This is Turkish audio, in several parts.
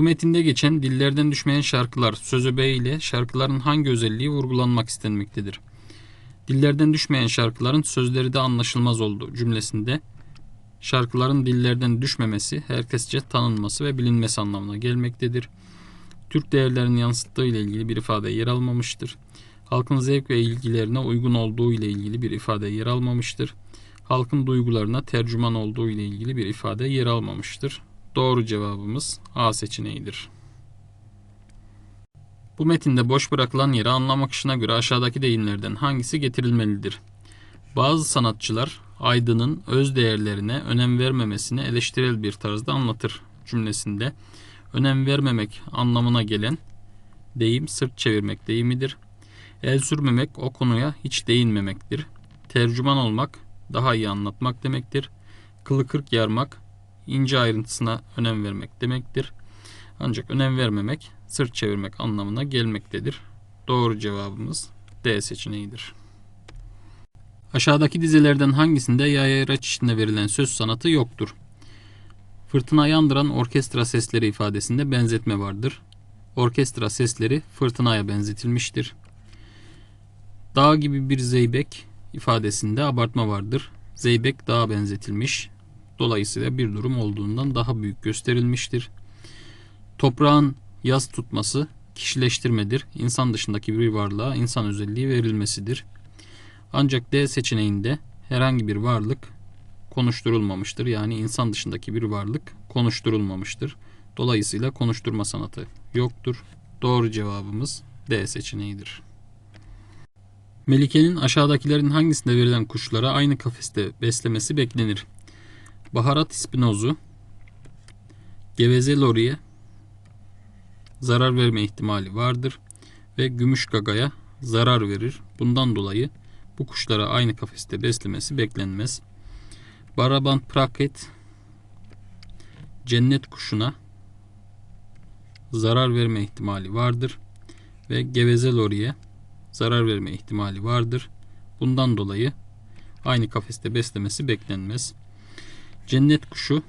Bu metinde geçen dillerden düşmeyen şarkılar söz öbeği ile şarkıların hangi özelliği vurgulanmak istenmektedir? Dillerden düşmeyen şarkıların sözleri de anlaşılmaz oldu cümlesinde şarkıların dillerden düşmemesi, herkesçe tanınması ve bilinmesi anlamına gelmektedir. Türk değerlerini yansıttığı ile ilgili bir ifade yer almamıştır. Halkın zevk ve ilgilerine uygun olduğu ile ilgili bir ifade yer almamıştır. Halkın duygularına tercüman olduğu ile ilgili bir ifade yer almamıştır. Doğru cevabımız A seçeneğidir. Bu metinde boş bırakılan yere anlam akışına göre aşağıdaki deyimlerden hangisi getirilmelidir? Bazı sanatçılar aydının öz değerlerine önem vermemesini eleştirel bir tarzda anlatır cümlesinde önem vermemek anlamına gelen deyim sırt çevirmek deyimidir. El sürmemek o konuya hiç değinmemektir. Tercüman olmak daha iyi anlatmak demektir. Kılı kırk yarmak ince ayrıntısına önem vermek demektir. Ancak önem vermemek sırt çevirmek anlamına gelmektedir. Doğru cevabımız D seçeneğidir. Aşağıdaki dizelerden hangisinde yayayraç içinde verilen söz sanatı yoktur? Fırtına yandıran orkestra sesleri ifadesinde benzetme vardır. Orkestra sesleri fırtınaya benzetilmiştir. Dağ gibi bir zeybek ifadesinde abartma vardır. Zeybek dağa benzetilmiş. Dolayısıyla bir durum olduğundan daha büyük gösterilmiştir. Toprağın yaz tutması kişileştirmedir. İnsan dışındaki bir varlığa insan özelliği verilmesidir. Ancak D seçeneğinde herhangi bir varlık konuşturulmamıştır. Yani insan dışındaki bir varlık konuşturulmamıştır. Dolayısıyla konuşturma sanatı yoktur. Doğru cevabımız D seçeneğidir. Melike'nin aşağıdakilerin hangisinde verilen kuşlara aynı kafeste beslemesi beklenir? Baharat ispinozu, geveze loriye zarar verme ihtimali vardır ve gümüş gagaya zarar verir. Bundan dolayı bu kuşlara aynı kafeste beslemesi beklenmez. Barabant praket cennet kuşuna zarar verme ihtimali vardır ve geveze loriye zarar verme ihtimali vardır. Bundan dolayı aynı kafeste beslemesi beklenmez. Cennet kuşu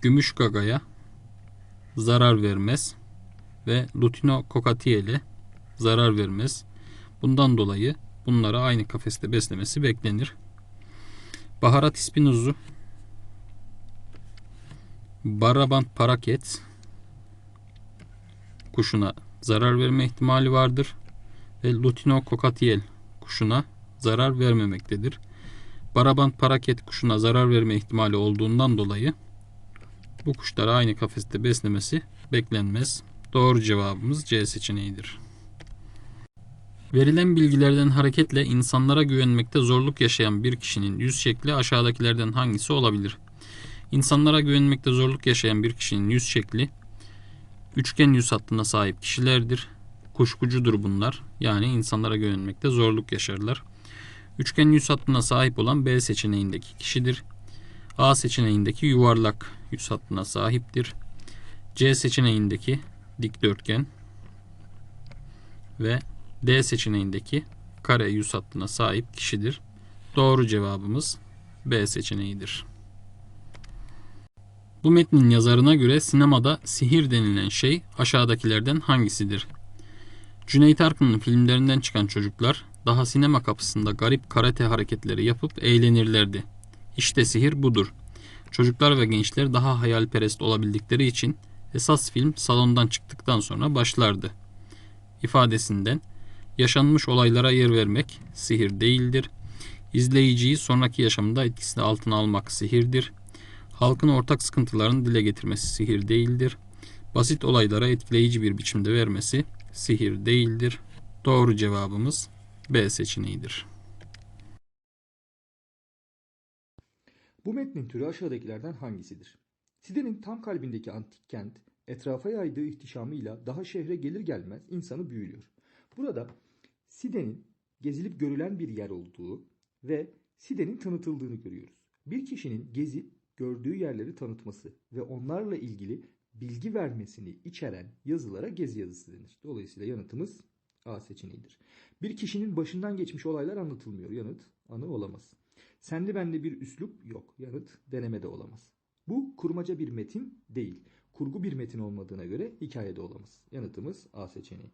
gümüş gagaya zarar vermez ve Lutino cockatiel'e zarar vermez. Bundan dolayı bunları aynı kafeste beslemesi beklenir. Baharat ispinozu Barabant paraket kuşuna zarar verme ihtimali vardır ve Lutino cockatiel kuşuna zarar vermemektedir. Barabant paraket kuşuna zarar verme ihtimali olduğundan dolayı bu kuşları aynı kafeste beslemesi beklenmez. Doğru cevabımız C seçeneğidir. Verilen bilgilerden hareketle insanlara güvenmekte zorluk yaşayan bir kişinin yüz şekli aşağıdakilerden hangisi olabilir? İnsanlara güvenmekte zorluk yaşayan bir kişinin yüz şekli üçgen yüz hattına sahip kişilerdir. Kuşkucudur bunlar. Yani insanlara güvenmekte zorluk yaşarlar. Üçgen yüz hattına sahip olan B seçeneğindeki kişidir. A seçeneğindeki yuvarlak yüz hattına sahiptir. C seçeneğindeki dikdörtgen ve D seçeneğindeki kare yüz hattına sahip kişidir. Doğru cevabımız B seçeneğidir. Bu metnin yazarına göre sinemada sihir denilen şey aşağıdakilerden hangisidir? Cüneyt Arkın'ın filmlerinden çıkan çocuklar daha sinema kapısında garip karate hareketleri yapıp eğlenirlerdi. İşte sihir budur. Çocuklar ve gençler daha hayalperest olabildikleri için esas film salondan çıktıktan sonra başlardı. İfadesinden yaşanmış olaylara yer vermek sihir değildir. İzleyiciyi sonraki yaşamında etkisini altına almak sihirdir. Halkın ortak sıkıntılarını dile getirmesi sihir değildir. Basit olaylara etkileyici bir biçimde vermesi sihir değildir. Doğru cevabımız B seçeneğidir. Bu metnin türü aşağıdakilerden hangisidir? Side'nin tam kalbindeki antik kent etrafa yaydığı ihtişamıyla daha şehre gelir gelmez insanı büyülüyor. Burada Side'nin gezilip görülen bir yer olduğu ve Side'nin tanıtıldığını görüyoruz. Bir kişinin gezip gördüğü yerleri tanıtması ve onlarla ilgili bilgi vermesini içeren yazılara gezi yazısı denir. Dolayısıyla yanıtımız A seçeneğidir. Bir kişinin başından geçmiş olaylar anlatılmıyor. Yanıt anı olamaz. Sende bende bir üslup yok. Yanıt deneme de olamaz. Bu kurmaca bir metin değil. kurgu bir metin olmadığına göre hikayede olamaz. Yanıtımız A seçeneği.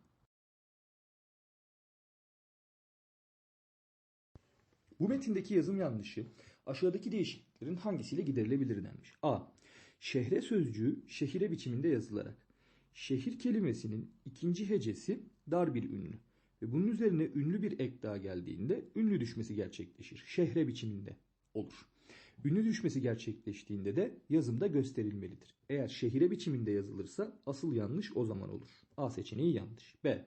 Bu metindeki yazım yanlışı aşağıdaki değişikliklerin hangisiyle giderilebilir denmiş. A. Şehre sözcüğü şehire biçiminde yazılarak. Şehir kelimesinin ikinci hecesi dar bir ünlü. Ve bunun üzerine ünlü bir ek daha geldiğinde ünlü düşmesi gerçekleşir. Şehre biçiminde olur. Ünlü düşmesi gerçekleştiğinde de yazımda gösterilmelidir. Eğer şehire biçiminde yazılırsa asıl yanlış o zaman olur. A seçeneği yanlış. B.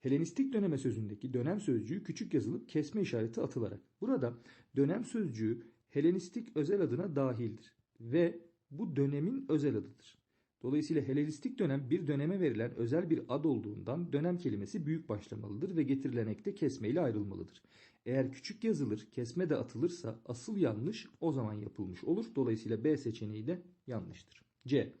Helenistik döneme sözündeki dönem sözcüğü küçük yazılıp kesme işareti atılarak. Burada dönem sözcüğü Helenistik özel adına dahildir ve bu dönemin özel adıdır. Dolayısıyla Helenistik dönem bir döneme verilen özel bir ad olduğundan dönem kelimesi büyük başlamalıdır ve getirilen ekte kesme ile ayrılmalıdır. Eğer küçük yazılır, kesme de atılırsa asıl yanlış o zaman yapılmış olur. Dolayısıyla B seçeneği de yanlıştır. C.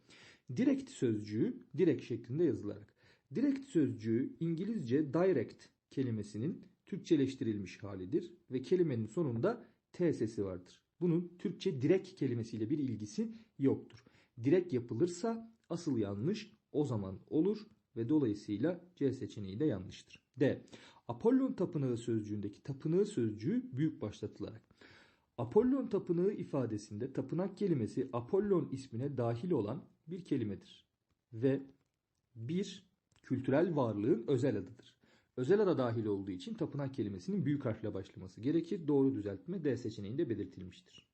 Direkt sözcüğü direkt şeklinde yazılarak. Direkt sözcüğü İngilizce direct kelimesinin Türkçeleştirilmiş halidir ve kelimenin sonunda T sesi vardır. Bunun Türkçe direkt kelimesiyle bir ilgisi yoktur. Direkt yapılırsa asıl yanlış o zaman olur ve dolayısıyla C seçeneği de yanlıştır. D. Apollon tapınağı sözcüğündeki tapınağı sözcüğü büyük başlatılarak. Apollon tapınağı ifadesinde tapınak kelimesi Apollon ismine dahil olan bir kelimedir. Ve bir kültürel varlığın özel adıdır. Özel ada dahil olduğu için tapınak kelimesinin büyük harfle başlaması gerekir. Doğru düzeltme D seçeneğinde belirtilmiştir.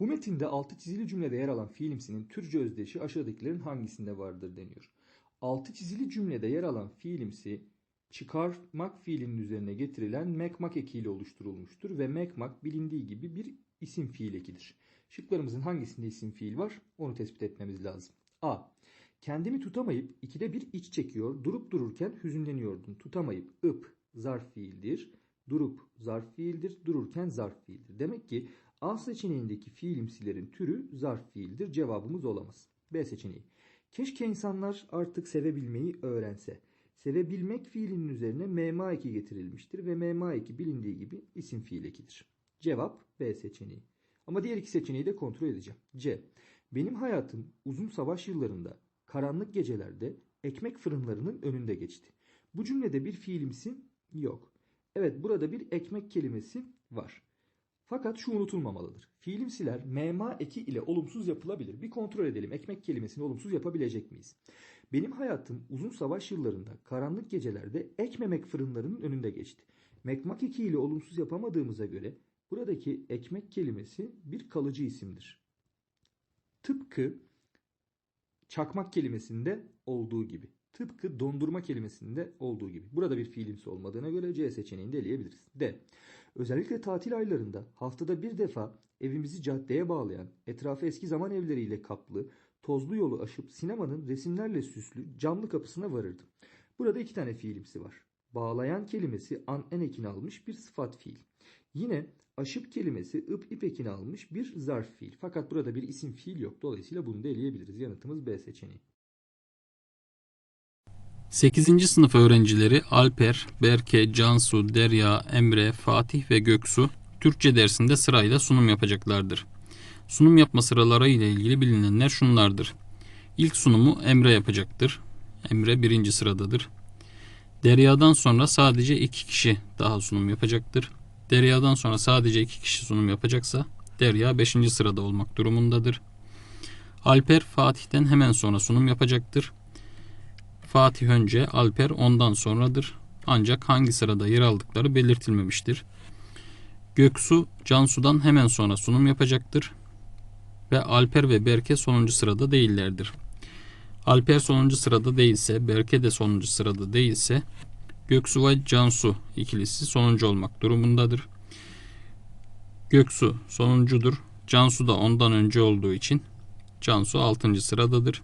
Bu metinde altı çizili cümlede yer alan fiilimsinin türcü özdeşi aşağıdakilerin hangisinde vardır deniyor. Altı çizili cümlede yer alan fiilimsi çıkarmak fiilinin üzerine getirilen mekmak ekiyle oluşturulmuştur ve mekmak bilindiği gibi bir isim fiil ekidir. Şıklarımızın hangisinde isim fiil var onu tespit etmemiz lazım. A. Kendimi tutamayıp ikide bir iç çekiyor, durup dururken hüzünleniyordum. Tutamayıp ıp zarf fiildir, durup zarf fiildir, dururken zarf fiildir. Demek ki A seçeneğindeki fiilimsilerin türü zarf fiildir. Cevabımız olamaz. B seçeneği. Keşke insanlar artık sevebilmeyi öğrense. Sevebilmek fiilinin üzerine mema eki getirilmiştir ve mema eki bilindiği gibi isim fiil ekidir. Cevap B seçeneği. Ama diğer iki seçeneği de kontrol edeceğim. C. Benim hayatım uzun savaş yıllarında karanlık gecelerde ekmek fırınlarının önünde geçti. Bu cümlede bir fiilimsi yok. Evet burada bir ekmek kelimesi var. Fakat şu unutulmamalıdır. Fiilimsiler mema eki ile olumsuz yapılabilir. Bir kontrol edelim ekmek kelimesini olumsuz yapabilecek miyiz? Benim hayatım uzun savaş yıllarında karanlık gecelerde ekmemek fırınlarının önünde geçti. Mekmak eki ile olumsuz yapamadığımıza göre buradaki ekmek kelimesi bir kalıcı isimdir. Tıpkı çakmak kelimesinde olduğu gibi. Tıpkı dondurma kelimesinde olduğu gibi. Burada bir fiilimsi olmadığına göre C seçeneğini de eleyebiliriz. D. Özellikle tatil aylarında haftada bir defa evimizi caddeye bağlayan, etrafı eski zaman evleriyle kaplı, tozlu yolu aşıp sinemanın resimlerle süslü camlı kapısına varırdım. Burada iki tane fiilimsi var. Bağlayan kelimesi an en ekini almış bir sıfat fiil. Yine aşıp kelimesi ıp ip ekini almış bir zarf fiil. Fakat burada bir isim fiil yok. Dolayısıyla bunu da eleyebiliriz. Yanıtımız B seçeneği. 8. sınıf öğrencileri Alper, Berke, Cansu, Derya, Emre, Fatih ve Göksu Türkçe dersinde sırayla sunum yapacaklardır. Sunum yapma sıraları ile ilgili bilinenler şunlardır. İlk sunumu Emre yapacaktır. Emre birinci sıradadır. Derya'dan sonra sadece iki kişi daha sunum yapacaktır. Derya'dan sonra sadece iki kişi sunum yapacaksa Derya 5. sırada olmak durumundadır. Alper Fatih'ten hemen sonra sunum yapacaktır. Fatih önce, Alper ondan sonradır. Ancak hangi sırada yer aldıkları belirtilmemiştir. Göksu Cansu'dan hemen sonra sunum yapacaktır. Ve Alper ve Berke sonuncu sırada değillerdir. Alper sonuncu sırada değilse, Berke de sonuncu sırada değilse Göksu ve Cansu ikilisi sonuncu olmak durumundadır. Göksu sonuncudur. Cansu da ondan önce olduğu için Cansu 6. sıradadır.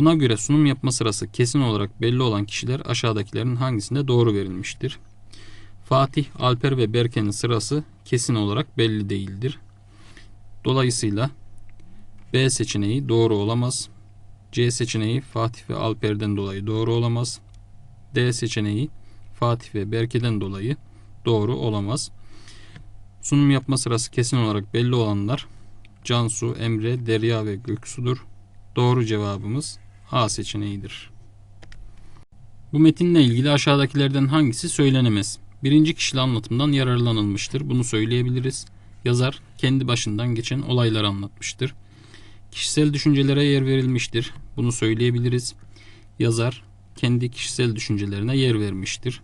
Buna göre sunum yapma sırası kesin olarak belli olan kişiler aşağıdakilerin hangisinde doğru verilmiştir? Fatih, Alper ve Berke'nin sırası kesin olarak belli değildir. Dolayısıyla B seçeneği doğru olamaz. C seçeneği Fatih ve Alper'den dolayı doğru olamaz. D seçeneği Fatih ve Berke'den dolayı doğru olamaz. Sunum yapma sırası kesin olarak belli olanlar Cansu, Emre, Derya ve Göksu'dur. Doğru cevabımız A seçeneğidir. Bu metinle ilgili aşağıdakilerden hangisi söylenemez? Birinci kişili anlatımdan yararlanılmıştır. Bunu söyleyebiliriz. Yazar kendi başından geçen olayları anlatmıştır. Kişisel düşüncelere yer verilmiştir. Bunu söyleyebiliriz. Yazar kendi kişisel düşüncelerine yer vermiştir.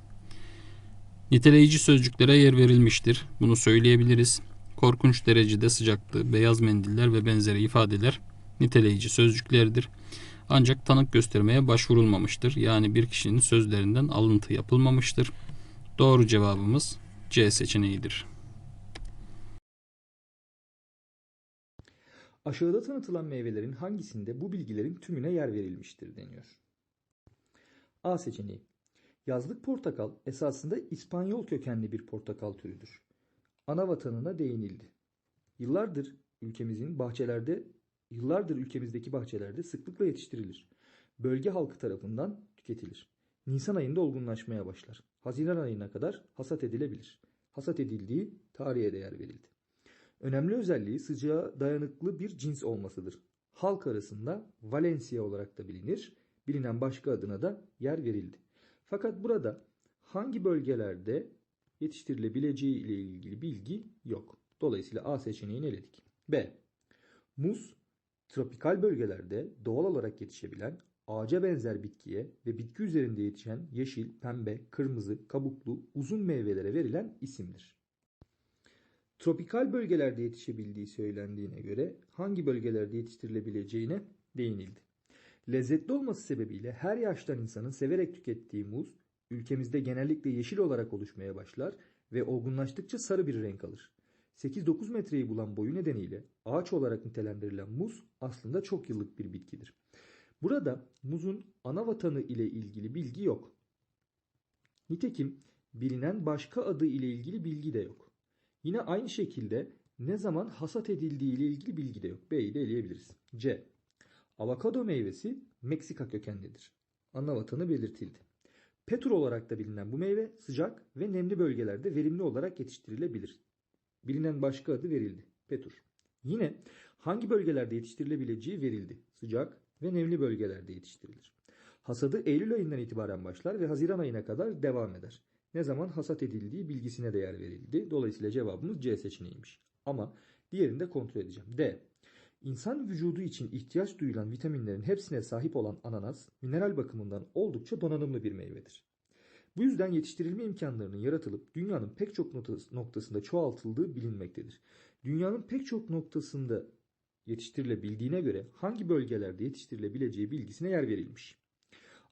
Niteleyici sözcüklere yer verilmiştir. Bunu söyleyebiliriz. Korkunç derecede sıcaktı, beyaz mendiller ve benzeri ifadeler niteleyici sözcüklerdir. Ancak tanık göstermeye başvurulmamıştır. Yani bir kişinin sözlerinden alıntı yapılmamıştır. Doğru cevabımız C seçeneğidir. Aşağıda tanıtılan meyvelerin hangisinde bu bilgilerin tümüne yer verilmiştir deniyor. A seçeneği. Yazlık portakal esasında İspanyol kökenli bir portakal türüdür. Ana vatanına değinildi. Yıllardır ülkemizin bahçelerde, yıllardır ülkemizdeki bahçelerde sıklıkla yetiştirilir. Bölge halkı tarafından tüketilir. Nisan ayında olgunlaşmaya başlar. Haziran ayına kadar hasat edilebilir. Hasat edildiği tarihe değer verildi. Önemli özelliği sıcağa dayanıklı bir cins olmasıdır. Halk arasında Valencia olarak da bilinir. Bilinen başka adına da yer verildi. Fakat burada hangi bölgelerde yetiştirilebileceği ile ilgili bilgi yok. Dolayısıyla A seçeneğini eledik. B. Muz, tropikal bölgelerde doğal olarak yetişebilen ağaca benzer bitkiye ve bitki üzerinde yetişen yeşil, pembe, kırmızı, kabuklu, uzun meyvelere verilen isimdir. Tropikal bölgelerde yetişebildiği söylendiğine göre hangi bölgelerde yetiştirilebileceğine değinildi. Lezzetli olması sebebiyle her yaştan insanın severek tükettiği muz ülkemizde genellikle yeşil olarak oluşmaya başlar ve olgunlaştıkça sarı bir renk alır. 8-9 metreyi bulan boyu nedeniyle ağaç olarak nitelendirilen muz aslında çok yıllık bir bitkidir. Burada muzun ana vatanı ile ilgili bilgi yok. Nitekim bilinen başka adı ile ilgili bilgi de yok. Yine aynı şekilde ne zaman hasat edildiği ile ilgili bilgi de yok. B'yi de eleyebiliriz. C. Avokado meyvesi Meksika kökenlidir. Ana vatanı belirtildi. Petur olarak da bilinen bu meyve sıcak ve nemli bölgelerde verimli olarak yetiştirilebilir. Bilinen başka adı verildi. Petur. Yine hangi bölgelerde yetiştirilebileceği verildi. Sıcak ve nemli bölgelerde yetiştirilir. Hasadı Eylül ayından itibaren başlar ve Haziran ayına kadar devam eder. Ne zaman hasat edildiği bilgisine de yer verildi. Dolayısıyla cevabımız C seçeneğiymiş. Ama diğerini de kontrol edeceğim. D. İnsan vücudu için ihtiyaç duyulan vitaminlerin hepsine sahip olan ananas, mineral bakımından oldukça donanımlı bir meyvedir. Bu yüzden yetiştirilme imkanlarının yaratılıp dünyanın pek çok noktasında çoğaltıldığı bilinmektedir. Dünyanın pek çok noktasında yetiştirilebildiğine göre hangi bölgelerde yetiştirilebileceği bilgisine yer verilmiş.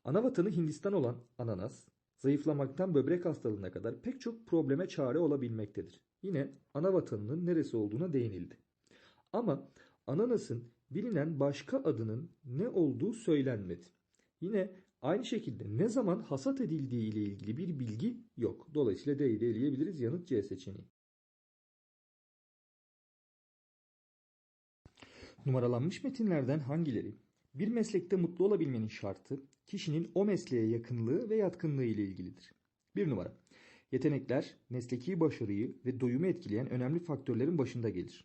Ana vatanı Hindistan olan ananas, zayıflamaktan böbrek hastalığına kadar pek çok probleme çare olabilmektedir. Yine ana vatanının neresi olduğuna değinildi. Ama ananasın bilinen başka adının ne olduğu söylenmedi. Yine aynı şekilde ne zaman hasat edildiği ile ilgili bir bilgi yok. Dolayısıyla D'yi de eleyebiliriz. Yanıt C seçeneği. Numaralanmış metinlerden hangileri bir meslekte mutlu olabilmenin şartı kişinin o mesleğe yakınlığı ve yatkınlığı ile ilgilidir. Bir numara. Yetenekler, mesleki başarıyı ve doyumu etkileyen önemli faktörlerin başında gelir.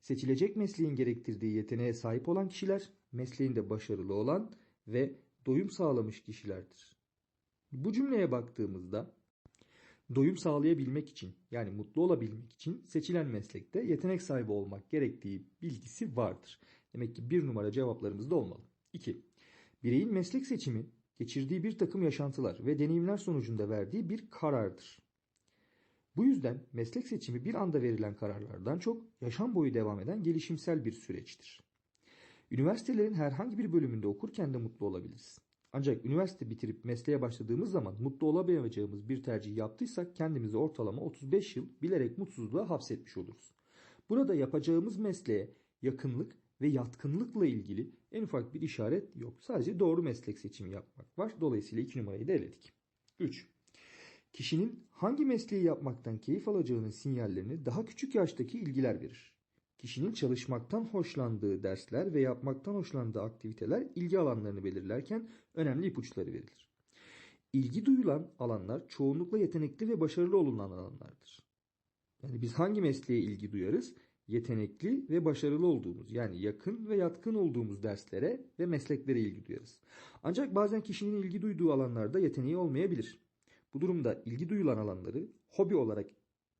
Seçilecek mesleğin gerektirdiği yeteneğe sahip olan kişiler, mesleğinde başarılı olan ve doyum sağlamış kişilerdir. Bu cümleye baktığımızda doyum sağlayabilmek için yani mutlu olabilmek için seçilen meslekte yetenek sahibi olmak gerektiği bilgisi vardır. Demek ki bir numara cevaplarımız da olmalı. 2. Bireyin meslek seçimi geçirdiği bir takım yaşantılar ve deneyimler sonucunda verdiği bir karardır. Bu yüzden meslek seçimi bir anda verilen kararlardan çok yaşam boyu devam eden gelişimsel bir süreçtir. Üniversitelerin herhangi bir bölümünde okurken de mutlu olabiliriz. Ancak üniversite bitirip mesleğe başladığımız zaman mutlu olamayacağımız bir tercih yaptıysak kendimizi ortalama 35 yıl bilerek mutsuzluğa hapsetmiş oluruz. Burada yapacağımız mesleğe yakınlık ve yatkınlıkla ilgili en ufak bir işaret yok. Sadece doğru meslek seçimi yapmak var. Dolayısıyla 2 numarayı da eledik. 3. Kişinin hangi mesleği yapmaktan keyif alacağının sinyallerini daha küçük yaştaki ilgiler verir. Kişinin çalışmaktan hoşlandığı dersler ve yapmaktan hoşlandığı aktiviteler ilgi alanlarını belirlerken önemli ipuçları verilir. İlgi duyulan alanlar çoğunlukla yetenekli ve başarılı olunan alanlardır. Yani biz hangi mesleğe ilgi duyarız? yetenekli ve başarılı olduğumuz yani yakın ve yatkın olduğumuz derslere ve mesleklere ilgi duyarız. Ancak bazen kişinin ilgi duyduğu alanlarda yeteneği olmayabilir. Bu durumda ilgi duyulan alanları hobi olarak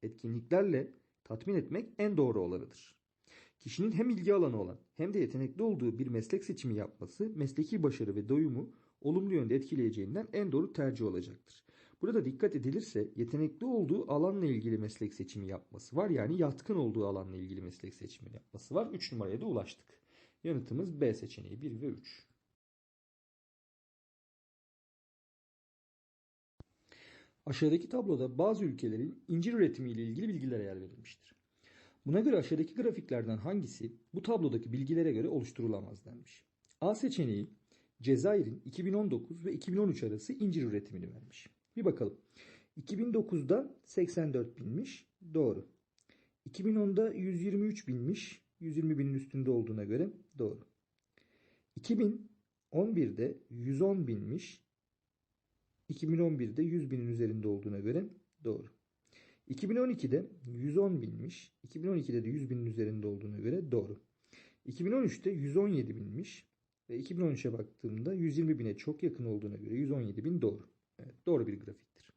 etkinliklerle tatmin etmek en doğru olanıdır. Kişinin hem ilgi alanı olan hem de yetenekli olduğu bir meslek seçimi yapması mesleki başarı ve doyumu olumlu yönde etkileyeceğinden en doğru tercih olacaktır. Burada dikkat edilirse yetenekli olduğu alanla ilgili meslek seçimi yapması var. Yani yatkın olduğu alanla ilgili meslek seçimi yapması var. 3 numaraya da ulaştık. Yanıtımız B seçeneği 1 ve 3. Aşağıdaki tabloda bazı ülkelerin incir üretimi ile ilgili bilgilere yer verilmiştir. Buna göre aşağıdaki grafiklerden hangisi bu tablodaki bilgilere göre oluşturulamaz denmiş. A seçeneği Cezayir'in 2019 ve 2013 arası incir üretimini vermiş. Bir bakalım. 2009'da 84 binmiş. Doğru. 2010'da 123 binmiş. 120 binin üstünde olduğuna göre doğru. 2011'de 110 binmiş. 2011'de 100 binin üzerinde olduğuna göre doğru. 2012'de 110 binmiş. 2012'de de 100 binin üzerinde olduğuna göre doğru. 2013'te 117 binmiş. Ve 2013'e baktığımda 120 bine çok yakın olduğuna göre 117 bin doğru. Evet, doğru bir grafiktir.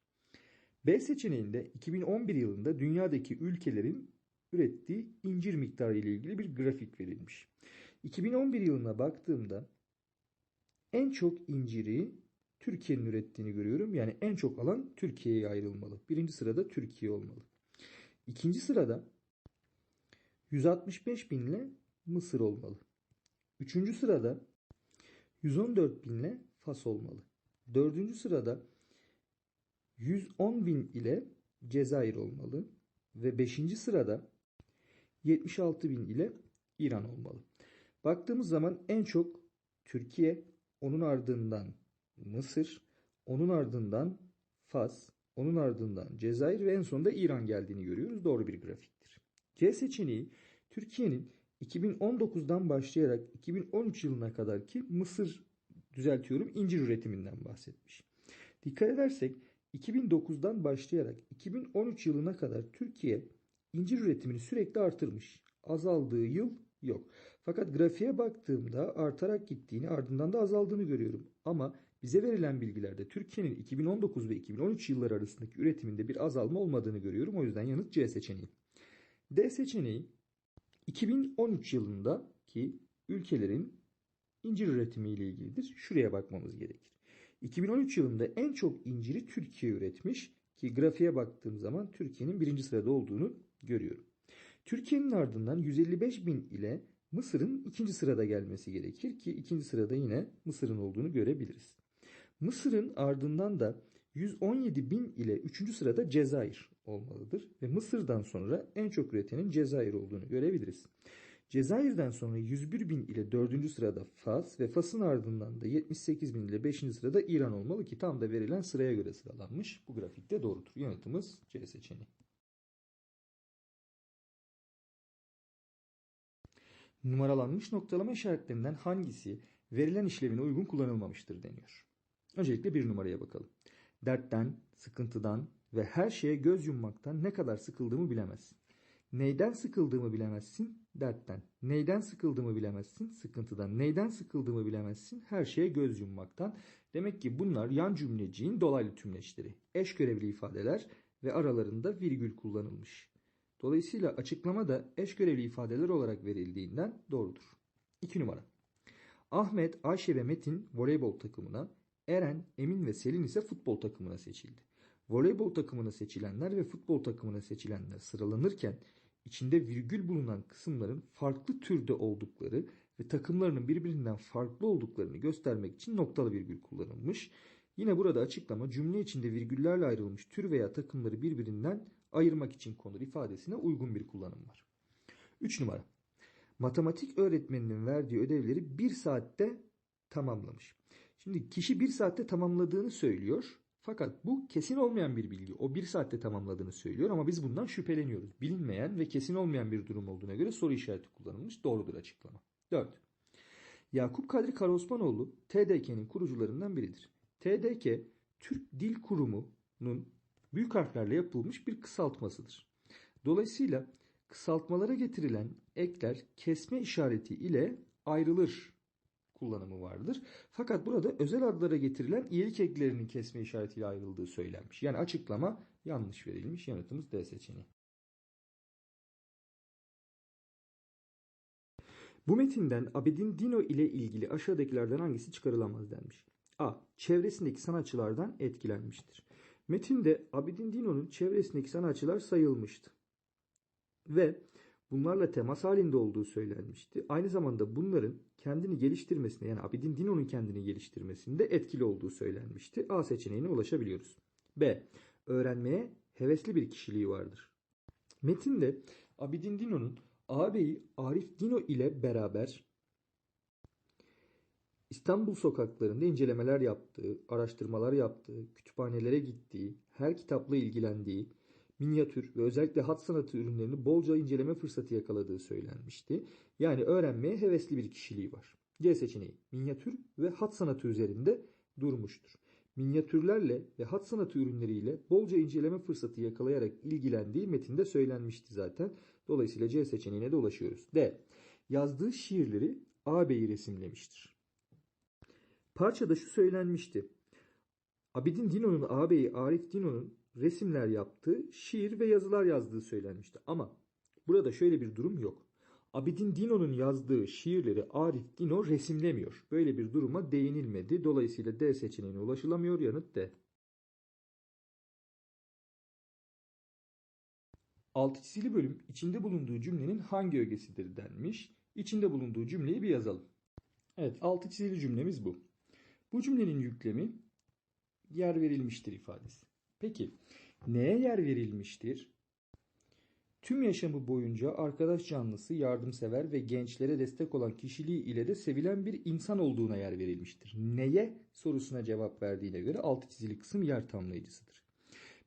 B seçeneğinde 2011 yılında dünyadaki ülkelerin ürettiği incir miktarı ile ilgili bir grafik verilmiş. 2011 yılına baktığımda en çok inciri Türkiye'nin ürettiğini görüyorum. Yani en çok alan Türkiye'ye ayrılmalı. Birinci sırada Türkiye olmalı. İkinci sırada 165 binle Mısır olmalı. Üçüncü sırada 114 binle Fas olmalı. Dördüncü sırada 110 bin ile Cezayir olmalı. Ve beşinci sırada 76 bin ile İran olmalı. Baktığımız zaman en çok Türkiye, onun ardından Mısır, onun ardından Fas, onun ardından Cezayir ve en sonunda İran geldiğini görüyoruz. Doğru bir grafiktir. C seçeneği Türkiye'nin 2019'dan başlayarak 2013 yılına kadar ki Mısır düzeltiyorum incir üretiminden bahsetmiş. Dikkat edersek 2009'dan başlayarak 2013 yılına kadar Türkiye incir üretimini sürekli artırmış. Azaldığı yıl yok. Fakat grafiğe baktığımda artarak gittiğini ardından da azaldığını görüyorum. Ama bize verilen bilgilerde Türkiye'nin 2019 ve 2013 yılları arasındaki üretiminde bir azalma olmadığını görüyorum. O yüzden yanıt C seçeneği. D seçeneği 2013 yılındaki ülkelerin incir üretimi ile ilgilidir. Şuraya bakmamız gerekir. 2013 yılında en çok inciri Türkiye üretmiş ki grafiğe baktığım zaman Türkiye'nin birinci sırada olduğunu görüyorum. Türkiye'nin ardından 155 bin ile Mısır'ın ikinci sırada gelmesi gerekir ki ikinci sırada yine Mısır'ın olduğunu görebiliriz. Mısır'ın ardından da 117 bin ile 3. sırada Cezayir olmalıdır. Ve Mısır'dan sonra en çok üretenin Cezayir olduğunu görebiliriz. Cezayir'den sonra 101 bin ile 4. sırada Fas ve Fas'ın ardından da 78 bin ile 5. sırada İran olmalı ki tam da verilen sıraya göre sıralanmış. Bu grafikte doğrudur. Yanıtımız C seçeneği. Numaralanmış noktalama işaretlerinden hangisi verilen işlevine uygun kullanılmamıştır deniyor. Öncelikle bir numaraya bakalım. Dertten, sıkıntıdan ve her şeye göz yummaktan ne kadar sıkıldığımı bilemezsin. Neyden sıkıldığımı bilemezsin? Dertten. Neyden sıkıldığımı bilemezsin? Sıkıntıdan. Neyden sıkıldığımı bilemezsin? Her şeye göz yummaktan. Demek ki bunlar yan cümleciğin dolaylı tümleçleri. Eş görevli ifadeler ve aralarında virgül kullanılmış. Dolayısıyla açıklama da eş görevli ifadeler olarak verildiğinden doğrudur. 2 numara. Ahmet, Ayşe ve Metin voleybol takımına, Eren, Emin ve Selin ise futbol takımına seçildi. Voleybol takımına seçilenler ve futbol takımına seçilenler sıralanırken içinde virgül bulunan kısımların farklı türde oldukları ve takımlarının birbirinden farklı olduklarını göstermek için noktalı virgül kullanılmış. Yine burada açıklama cümle içinde virgüllerle ayrılmış tür veya takımları birbirinden ayırmak için konur ifadesine uygun bir kullanım var. 3 numara. Matematik öğretmeninin verdiği ödevleri bir saatte tamamlamış. Şimdi kişi bir saatte tamamladığını söylüyor. Fakat bu kesin olmayan bir bilgi. O bir saatte tamamladığını söylüyor ama biz bundan şüpheleniyoruz. Bilinmeyen ve kesin olmayan bir durum olduğuna göre soru işareti kullanılmış. Doğrudur açıklama. 4. Yakup Kadri Karaosmanoğlu TDK'nin kurucularından biridir. TDK Türk Dil Kurumu'nun büyük harflerle yapılmış bir kısaltmasıdır. Dolayısıyla kısaltmalara getirilen ekler kesme işareti ile ayrılır kullanımı vardır. Fakat burada özel adlara getirilen iyilik eklerinin kesme işaretiyle ayrıldığı söylenmiş. Yani açıklama yanlış verilmiş. Yanıtımız D seçeneği. Bu metinden Abidin Dino ile ilgili aşağıdakilerden hangisi çıkarılamaz denmiş. A. Çevresindeki sanatçılardan etkilenmiştir. Metinde Abidin Dino'nun çevresindeki sanatçılar sayılmıştı. Ve bunlarla temas halinde olduğu söylenmişti. Aynı zamanda bunların kendini geliştirmesine yani Abidin Dino'nun kendini geliştirmesinde etkili olduğu söylenmişti. A seçeneğine ulaşabiliyoruz. B. Öğrenmeye hevesli bir kişiliği vardır. Metinde Abidin Dino'nun ağabeyi Arif Dino ile beraber İstanbul sokaklarında incelemeler yaptığı, araştırmalar yaptığı, kütüphanelere gittiği, her kitapla ilgilendiği, minyatür ve özellikle hat sanatı ürünlerini bolca inceleme fırsatı yakaladığı söylenmişti. Yani öğrenmeye hevesli bir kişiliği var. C seçeneği minyatür ve hat sanatı üzerinde durmuştur. Minyatürlerle ve hat sanatı ürünleriyle bolca inceleme fırsatı yakalayarak ilgilendiği metinde söylenmişti zaten. Dolayısıyla C seçeneğine de ulaşıyoruz. D. Yazdığı şiirleri ağabeyi resimlemiştir. Parçada şu söylenmişti. Abidin Dino'nun ağabeyi Arif Dino'nun resimler yaptığı, şiir ve yazılar yazdığı söylenmişti. Ama burada şöyle bir durum yok. Abidin Dino'nun yazdığı şiirleri Arif Dino resimlemiyor. Böyle bir duruma değinilmedi. Dolayısıyla D seçeneğine ulaşılamıyor. Yanıt D. Altı çizili bölüm içinde bulunduğu cümlenin hangi ögesidir denmiş. İçinde bulunduğu cümleyi bir yazalım. Evet altı çizili cümlemiz bu. Bu cümlenin yüklemi yer verilmiştir ifadesi. Peki neye yer verilmiştir? Tüm yaşamı boyunca arkadaş canlısı, yardımsever ve gençlere destek olan kişiliği ile de sevilen bir insan olduğuna yer verilmiştir. Neye sorusuna cevap verdiğine göre altı çizili kısım yer tamlayıcısıdır.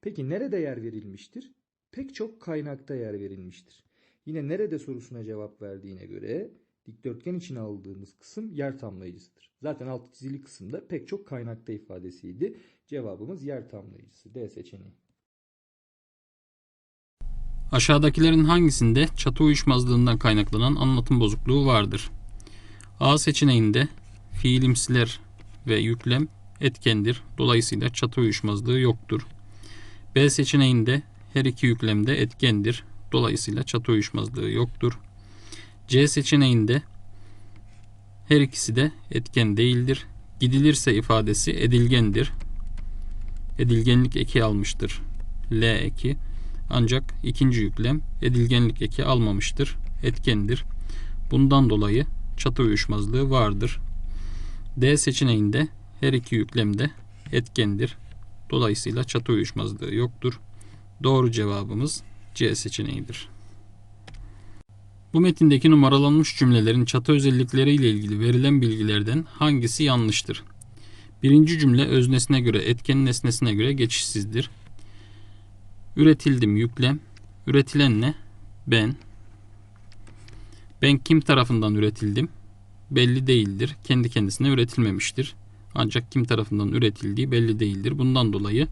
Peki nerede yer verilmiştir? Pek çok kaynakta yer verilmiştir. Yine nerede sorusuna cevap verdiğine göre dikdörtgen içine aldığımız kısım yer tamlayıcısıdır. Zaten altı çizili kısımda pek çok kaynakta ifadesiydi. Cevabımız yer tamlayıcısı. D seçeneği. Aşağıdakilerin hangisinde çatı uyuşmazlığından kaynaklanan anlatım bozukluğu vardır? A seçeneğinde fiilimsiler ve yüklem etkendir. Dolayısıyla çatı uyuşmazlığı yoktur. B seçeneğinde her iki yüklem de etkendir. Dolayısıyla çatı uyuşmazlığı yoktur. C seçeneğinde her ikisi de etken değildir. Gidilirse ifadesi edilgendir. Edilgenlik eki almıştır. L eki. Ancak ikinci yüklem edilgenlik eki almamıştır. Etkendir. Bundan dolayı çatı uyuşmazlığı vardır. D seçeneğinde her iki yüklem de etkendir. Dolayısıyla çatı uyuşmazlığı yoktur. Doğru cevabımız C seçeneğidir. Bu metindeki numaralanmış cümlelerin çatı özellikleriyle ilgili verilen bilgilerden hangisi yanlıştır? Birinci cümle öznesine göre, etken nesnesine göre geçişsizdir. Üretildim yüklem. Üretilen ne? Ben. Ben kim tarafından üretildim? Belli değildir. Kendi kendisine üretilmemiştir. Ancak kim tarafından üretildiği belli değildir. Bundan dolayı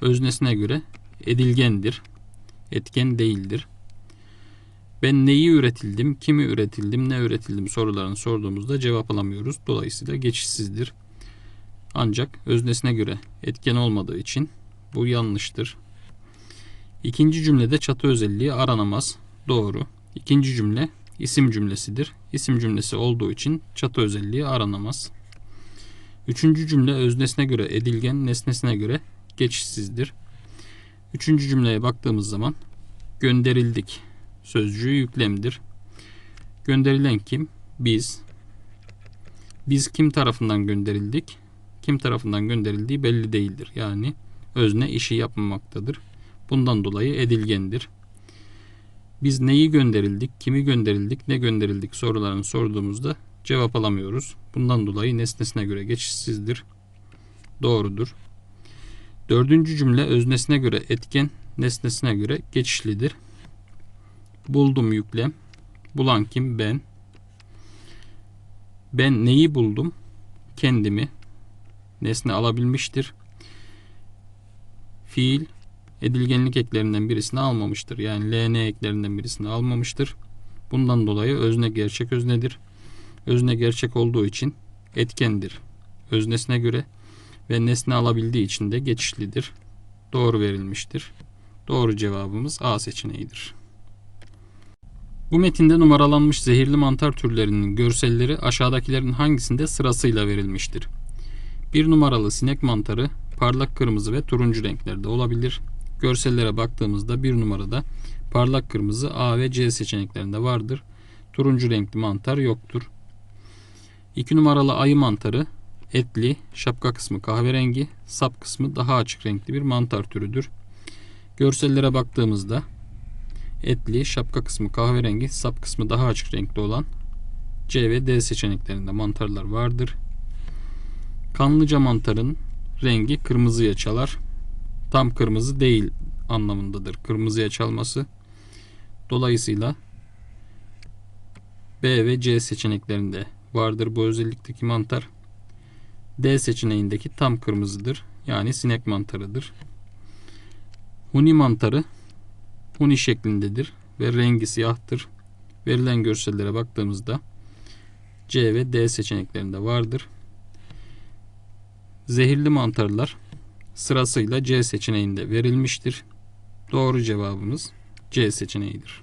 öznesine göre edilgendir. Etken değildir. Ben neyi üretildim, kimi üretildim, ne üretildim sorularını sorduğumuzda cevap alamıyoruz. Dolayısıyla geçişsizdir. Ancak öznesine göre etken olmadığı için bu yanlıştır. İkinci cümlede çatı özelliği aranamaz. Doğru. İkinci cümle isim cümlesidir. İsim cümlesi olduğu için çatı özelliği aranamaz. Üçüncü cümle öznesine göre edilgen, nesnesine göre geçişsizdir. Üçüncü cümleye baktığımız zaman gönderildik sözcüğü yüklemdir. Gönderilen kim? Biz. Biz kim tarafından gönderildik? Kim tarafından gönderildiği belli değildir. Yani özne işi yapmamaktadır. Bundan dolayı edilgendir. Biz neyi gönderildik, kimi gönderildik, ne gönderildik sorularını sorduğumuzda cevap alamıyoruz. Bundan dolayı nesnesine göre geçişsizdir. Doğrudur. Dördüncü cümle öznesine göre etken, nesnesine göre geçişlidir. Buldum yüklem. Bulan kim? Ben. Ben neyi buldum? Kendimi. Nesne alabilmiştir. Fiil edilgenlik eklerinden birisini almamıştır. Yani LN eklerinden birisini almamıştır. Bundan dolayı özne gerçek öznedir. Özne gerçek olduğu için etkendir. Öznesine göre ve nesne alabildiği için de geçişlidir. Doğru verilmiştir. Doğru cevabımız A seçeneğidir. Bu metinde numaralanmış zehirli mantar türlerinin görselleri aşağıdakilerin hangisinde sırasıyla verilmiştir? Bir numaralı sinek mantarı parlak kırmızı ve turuncu renklerde olabilir. Görsellere baktığımızda bir numarada parlak kırmızı A ve C seçeneklerinde vardır. Turuncu renkli mantar yoktur. 2 numaralı ayı mantarı etli, şapka kısmı kahverengi, sap kısmı daha açık renkli bir mantar türüdür. Görsellere baktığımızda etli, şapka kısmı kahverengi, sap kısmı daha açık renkli olan C ve D seçeneklerinde mantarlar vardır. Kanlıca mantarın rengi kırmızıya çalar. Tam kırmızı değil anlamındadır. Kırmızıya çalması. Dolayısıyla B ve C seçeneklerinde vardır bu özellikteki mantar. D seçeneğindeki tam kırmızıdır. Yani sinek mantarıdır. Huni mantarı huni şeklindedir ve rengi siyahtır. Verilen görsellere baktığımızda C ve D seçeneklerinde vardır. Zehirli mantarlar sırasıyla C seçeneğinde verilmiştir. Doğru cevabımız C seçeneğidir.